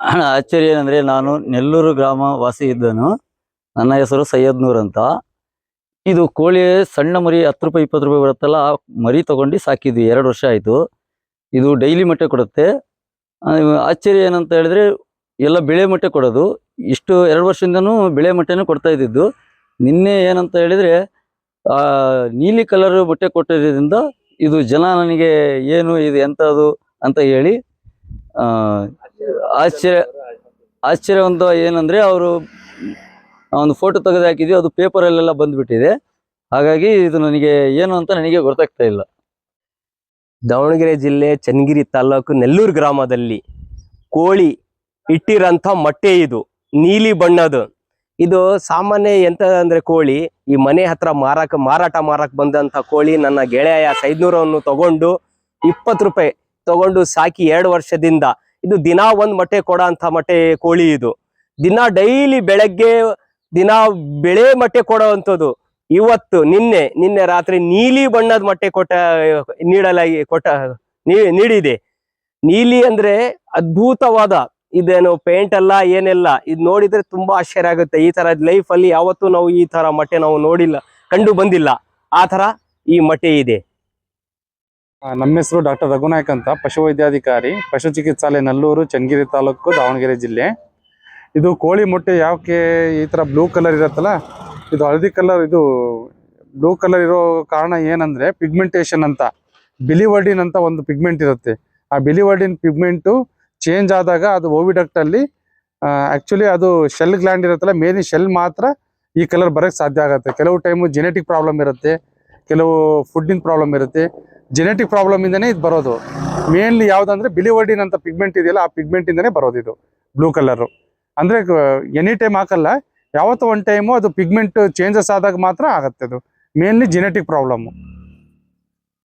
ಆಶ್ಚರ್ಯ ಏನಂದ್ರೆ ನಾನು ನೆಲ್ಲೂರು ಗ್ರಾಮ ವಾಸಿ ಇದ್ದನು. ನನ್ನ ಹೆಸರು ಸೈಯದ್ ನೂರ್ ಅಂತ. ಇದು ಕೋಳಿ ಸಣ್ಣ ಮರಿ ಹತ್ತು ರೂಪಾಯಿ, ಇಪ್ಪತ್ತು ರೂಪಾಯಿ ಬರುತ್ತಲ್ಲ, ಆ ಮರಿ ತಗೊಂಡು ಸಾಕಿದ್ವಿ, ಎರಡು ವರ್ಷ ಆಯ್ತು. ಇದು ಡೈಲಿ ಮೊಟ್ಟೆ ಕೊಡುತ್ತೆ. ಆಶ್ಚರ್ಯ ಏನಂತ ಹೇಳಿದ್ರೆ, ಎಲ್ಲ ಬಿಳೆ ಮೊಟ್ಟೆ ಕೊಡೋದು. ಇಷ್ಟು ಎರಡು ವರ್ಷದಿಂದನೂ ಬಿಳೆ ಮೊಟ್ಟೆನೂ ಕೊಡ್ತಾ ಇದ್ದಿದ್ದು. ನಿನ್ನೆ ಏನಂತ ಹೇಳಿದ್ರೆ, ಆ, ನೀಲಿ ಕಲರ್ ಮೊಟ್ಟೆ ಕೊಟ್ಟಿರೋದ್ರಿಂದ ಇದು ಜನ ನನಗೆ ಏನು ಇದು ಎಂಥದ್ದು ಅಂತ ಹೇಳಿ ಆಶ್ಚರ್ಯ ಆಶ್ಚರ್ಯ ಒಂದು ಏನಂದ್ರೆ ಅವರು ಒಂದು ಫೋಟೋ ತೆಗೆದು ಹಾಕಿದ್ವಿ, ಅದು ಪೇಪರಲ್ಲೆಲ್ಲ ಬಂದ್ಬಿಟ್ಟಿದೆ. ಹಾಗಾಗಿ ಇದು ನನಗೆ ಏನು ಅಂತ ನನಗೆ ಗೊತ್ತಾಗ್ತಾ ಇಲ್ಲ. ದಾವಣಗೆರೆ ಜಿಲ್ಲೆ ಚನ್ನಗಿರಿ ತಾಲೂಕು ನೆಲ್ಲೂರು ಗ್ರಾಮದಲ್ಲಿ ಕೋಳಿ ಇಟ್ಟಿರಂತ ಮೊಟ್ಟೆ ಇದು, ನೀಲಿ ಬಣ್ಣದು ಇದು ಸಾಮಾನ್ಯ ಎಂತ ಅಂದ್ರೆ ಕೋಳಿ, ಈ ಮನೆ ಹತ್ರ ಮಾರಾಕ, ಮಾರಾಟ ಮಾರಕ್ ಬಂದಂತ ಕೋಳಿ, ನನ್ನ ಗೆಳೆಯ ಸೈದ್ನೂರವನ್ನು ತಗೊಂಡು ಇಪ್ಪತ್ತು ರೂಪಾಯಿ ತಗೊಂಡು ಸಾಕಿ ಎರಡು ವರ್ಷದಿಂದ ಇದು ದಿನ ಒಂದ್ ಮೊಟ್ಟೆ ಕೊಡ ಅಂತ ಮೊಟ್ಟೆ ಕೋಳಿ ಇದು. ದಿನ ಡೈಲಿ ಬೆಳಗ್ಗೆ, ದಿನ ಬೆಳೆ ಮೊಟ್ಟೆ ಕೊಡುವಂಥದ್ದು ಇವತ್ತು, ನಿನ್ನೆ ನಿನ್ನೆ ರಾತ್ರಿ ನೀಲಿ ಬಣ್ಣದ ಮೊಟ್ಟೆ ಕೊಟ್ಟ ನೀಡಲಾಗಿ ಕೊಟ್ಟ ನೀಡಿದೆ. ನೀಲಿ ಅಂದ್ರೆ ಅದ್ಭುತವಾದ. ಇದೇನು ಪೇಂಟ್ ಅಲ್ಲ, ಏನೆಲ್ಲ. ಇದು ನೋಡಿದ್ರೆ ತುಂಬಾ ಆಶ್ಚರ್ಯ ಆಗುತ್ತೆ. ಈ ತರ ಲೈಫ್ ಅಲ್ಲಿ ಯಾವತ್ತೂ ನಾವು ಈ ತರ ಮೊಟ್ಟೆ ನಾವು ನೋಡಿಲ್ಲ, ಕಂಡು ಬಂದಿಲ್ಲ. ಆ ತರ ಈ ಮೊಟ್ಟೆ ಇದೆ. ನಮ್ಮ ಹೆಸರು ಡಾಕ್ಟರ್ ರಘುನಾಯಕ್ ಅಂತ ಪಶುವೈದ್ಯಾಧಿಕಾರಿ ಪಶು ಚಿಕಿತ್ಸಾಲಯ ನಲ್ಲೂರು, ಚನ್ನಗಿರಿ ತಾಲೂಕು, ದಾವಣಗೆರೆ ಜಿಲ್ಲೆ. ಇದು ಕೋಳಿ ಮೊಟ್ಟೆ ಯಾಕೆ ಈ ಥರ ಬ್ಲೂ ಕಲರ್ ಇರುತ್ತಲ್ಲ, ಇದು ಹಳದಿ ಕಲರ್ ಇದು ಬ್ಲೂ ಕಲರ್ ಇರೋ ಕಾರಣ ಏನಂದ್ರೆ ಪಿಗ್ಮೆಂಟೇಷನ್ ಅಂತ ಬಿಲಿವರ್ಡಿನ್ ಅಂತ ಒಂದು ಪಿಗ್ಮೆಂಟ್ ಇರುತ್ತೆ. ಆ ಬಿಲಿವರ್ಡಿನ್ ಪಿಗ್ಮೆಂಟು ಚೇಂಜ್ ಆದಾಗ ಅದು ಓವಿಡಕ್ಟ್ ಅಲ್ಲಿ ಆಕ್ಚುಲಿ ಅದು ಶೆಲ್ ಗ್ಲ್ಯಾಂಡ್ ಇರುತ್ತಲ್ಲ ಮೇಲಿನ ಶೆಲ್ ಮಾತ್ರ ಈ ಕಲರ್ ಬರೋಕ್ಕೆ ಸಾಧ್ಯ ಆಗುತ್ತೆ. ಕೆಲವು ಟೈಮು ಜೆನೆಟಿಕ್ ಪ್ರಾಬ್ಲಮ್ ಇರುತ್ತೆ. ಕೆಲವು ಫುಡ್ಡಿನ ಪ್ರಾಬ್ಲಮ್ ಇರುತ್ತೆ. ಜೆನೆಟಿಕ್ ಪ್ರಾಬ್ಲಮ್ ಇಂದನೇ ಇದು ಬರೋದು. ಮೇನ್ಲಿ ಯಾವ್ದಂದ್ರೆ ಬಿಲಿವರ್ಡಿನ್ ಅಂತ ಪಿಗ್ಮೆಂಟ್ ಇದೆಯಲ್ಲ, ಆ ಪಿಗ್ಮೆಂಟ್ ಇಂದನೇ ಬರೋದು ಇದು ಬ್ಲೂ ಕಲರ್ ಅಂದ್ರೆ ಎನಿ ಟೈಮ್ ಹಾಕಲ್ಲ, ಯಾವತ್ತೋ ಒನ್ ಟೈಮು ಅದು ಪಿಗ್ಮೆಂಟ್ ಚೇಂಜಸ್ ಆದಾಗ ಮಾತ್ರ ಆಗುತ್ತೆ ಅದು. Mainly genetic problem